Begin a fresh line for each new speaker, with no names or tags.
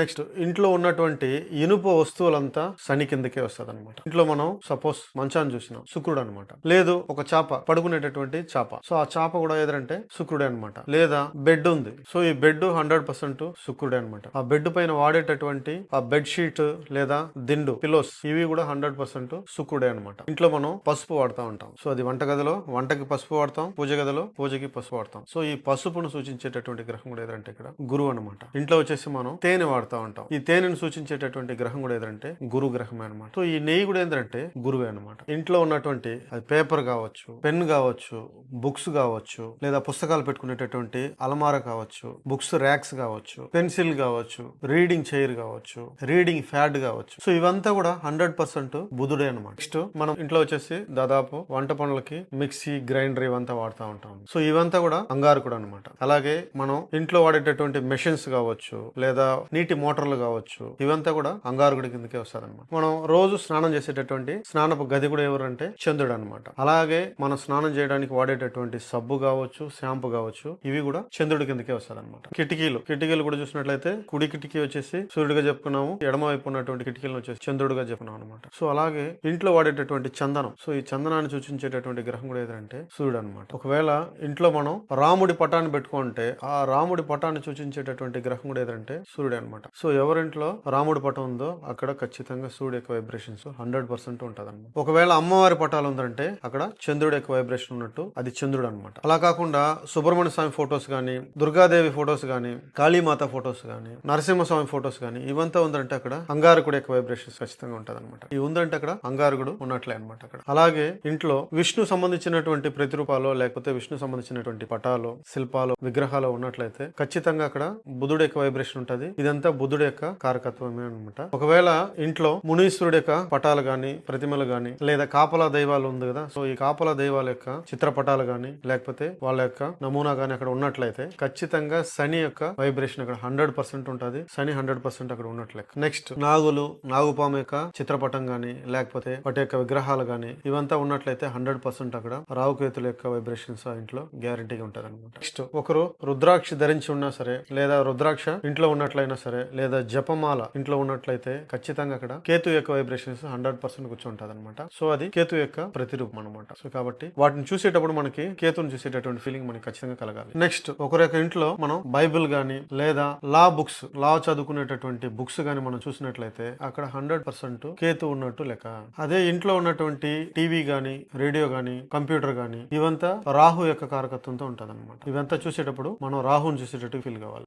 Next ఇంట్లో ఉన్నటువంటి ఇనుప వస్తువులంతా శని కిందకే వస్తుంది అనమాట ఇంట్లో మనం సపోజ్ మంచాన్ని చూసినాం శుక్రుడు అనమాట లేదు ఒక చాప పడుకునేటటువంటి చాప. సో ఆ చాప కూడా ఏదంటే శుక్రుడే అనమాట లేదా బెడ్ ఉంది. సో ఈ బెడ్ హండ్రెడ్ పర్సెంట్ శుక్రుడే అనమాట ఆ బెడ్ పైన వాడేటటువంటి ఆ బెడ్ షీట్ లేదా దిండు పిలోస్ ఇవి కూడా హండ్రెడ్ పర్సెంట్ శుక్రుడే అనమాట ఇంట్లో మనం పసుపు వాడుతూ ఉంటాం. సో అది వంట గదిలో వంటకి పసుపు వాడతాం. పూజ గదిలో పూజకి పసుపు వాడతాం. సో ఈ పసుపును సూచించేటటువంటి గ్రహం కూడా ఏదంటే ఇక్కడ గురువు అనమాట ఇంట్లో వచ్చేసి మనం తేనె వాడతాం. ఉంటాం. ఈ తేనెను సూచించేటటువంటి గ్రహం కూడా ఏదంటే గురు గ్రహమే అనమాట సో ఈ నెయ్యి కూడా ఏంటంటే గురువే అనమాట ఇంట్లో ఉన్నటువంటి అది పేపర్ కావచ్చు పెన్ కావచ్చు బుక్స్ కావచ్చు లేదా పుస్తకాలు పెట్టుకునేటటువంటి అలమార కావచ్చు బుక్స్ ర్యాక్స్ కావచ్చు పెన్సిల్ కావచ్చు రీడింగ్ చైర్ కావచ్చు రీడింగ్ ఫ్యాడ్ కావచ్చు. సో ఇవంతా కూడా హండ్రెడ్ పర్సెంట్ బుధుడే అనమాట నెక్స్ట్ మనం ఇంట్లో వచ్చేసి దాదాపు వంట పనులకి మిక్సీ గ్రైండర్ ఇవంతా వాడుతూ ఉంటాం. సో ఇవంతా కూడా అంగారకుడు అనమాట అలాగే మనం ఇంట్లో వాడేటటువంటి మెషిన్స్ కావచ్చు లేదా నీటి మోటార్లు కావచ్చు ఇవంతా కూడా అంగారకుడి కిందకే వస్తారు అనమాట మనం రోజు స్నానం చేసేటటువంటి స్నానపు గది కూడా ఎవరంటే చంద్రుడు అనమాట అలాగే మనం స్నానం చేయడానికి వాడేటటువంటి సబ్బు కావచ్చు షాంపూ కావచ్చు ఇవి కూడా చంద్రుడి కిందకే వస్తారు అనమాట కిటికీలు కిటికీలు కూడా చూసినట్లయితే కుడి కిటికీ వచ్చేసి సూర్యుడిగా చెప్పుకున్నాము ఎడమ వైపు ఉన్నటువంటి కిటికీలను వచ్చేసి చంద్రుడిగా చెప్పుకున్నాం అనమాట సో అలాగే ఇంట్లో వాడేటటువంటి చందనం సో ఈ చందనాన్ని సూచించేటటువంటి గ్రహం కూడా ఏదంటే సూర్యుడు అనమాట ఒకవేళ ఇంట్లో మనం రాముడి పటాన్ని పెట్టుకుంటే ఆ రాముడి పటాన్ని సూచించేటటువంటి గ్రహం కూడా ఏదంటే సూర్యుడు అనమాట సో ఎవరింట్లో రాముడి పటం ఉందో అక్కడ ఖచ్చితంగా సూర్యుడు యొక్క వైబ్రేషన్స్ హండ్రెడ్ పర్సెంట్ ఉంటుంది అనమాట ఒకవేళ అమ్మవారి పటాలు ఉందంటే అక్కడ చంద్రుడు యొక్క వైబ్రేషన్ ఉన్నట్టు అది చంద్రుడు అనమాట అలా కాకుండా సుబ్రహ్మణ్య స్వామి ఫొటోస్ కానీ దుర్గాదేవి ఫొటోస్ కానీ కాళీమాత ఫొటోస్ కానీ నరసింహస్వామి ఫొటోస్ కానీ ఇవంతా ఉందంటే అక్కడ అంగారకుడు యొక్క వైబ్రేషన్స్ ఖచ్చితంగా ఉంటుంది అనమాట ఈ ఉందంటే అక్కడ అంగారకుడు ఉన్నట్లే అనమాట అక్కడ. అలాగే ఇంట్లో విష్ణు సంబంధించినటువంటి ప్రతిరూపాలు లేకపోతే విష్ణు సంబంధించినటువంటి పటాలు శిల్పాలు విగ్రహాలు ఉన్నట్లయితే ఖచ్చితంగా అక్కడ బుధుడు యొక్క వైబ్రేషన్ ఉంటుంది. ఇదంతా బుధుడు యొక్క కారకత్వమే అనమాట ఒకవేళ ఇంట్లో మునీశ్వరుడు యొక్క పటాలు గాని ప్రతిమలు గాని లేదా కాపలా దైవాలు ఉంది కదా సో ఈ కాపలా దైవాల యొక్క చిత్రపటాలు గాని లేకపోతే వాళ్ళ యొక్క నమూనా గాని అక్కడ ఉన్నట్లయితే ఖచ్చితంగా శని యొక్క వైబ్రేషన్ అక్కడ హండ్రెడ్ పర్సెంట్ ఉంటుంది. శని హండ్రెడ్ పర్సెంట్ అక్కడ ఉన్నట్లే. నెక్స్ట్ నాగులు నాగుపాము యొక్క చిత్రపటం గాని లేకపోతే వాటి యొక్క విగ్రహాలు గాని ఇవంతా ఉన్నట్లయితే హండ్రెడ్ పర్సెంట్ అక్కడ రావుకేతుల యొక్క వైబ్రేషన్స్ ఆ ఇంట్లో గ్యారంటీగా ఉంటుంది అనమాట నెక్స్ట్ ఒకరు రుద్రాక్ష ధరించి ఉన్నా సరే లేదా రుద్రాక్ష ఇంట్లో ఉన్నట్లయినా సరే లేదా జపమాల ఇంట్లో ఉన్నట్లయితే ఖచ్చితంగా అక్కడ కేతు యొక్క వైబ్రేషన్స్ హండ్రెడ్ పర్సెంట్ కూర్చుంటది అనమాట సో అది కేతు యొక్క ప్రతిరూపం అనమాట సో కాబట్టి వాటిని చూసేటప్పుడు మనకి కేతుని చూసేటటువంటి ఫీలింగ్ మనకి ఖచ్చితంగా కలగాలి. నెక్స్ట్ ఒకరి యొక్క ఇంట్లో మనం బైబిల్ గాని లేదా లా బుక్స్ లా చదువుకునేటటువంటి బుక్స్ గాని మనం చూసినట్లయితే అక్కడ హండ్రెడ్ పర్సెంట్ కేతు ఉన్నట్టు లెక్క. అదే ఇంట్లో ఉన్నటువంటి టీవీ గాని రేడియో గాని కంప్యూటర్ గాని ఇవంతా రాహు యొక్క కారకత్వంతో ఉంటది ఇవంతా చూసేటప్పుడు మనం రాహుని చూసేటట్టు ఫీల్ కావాలి.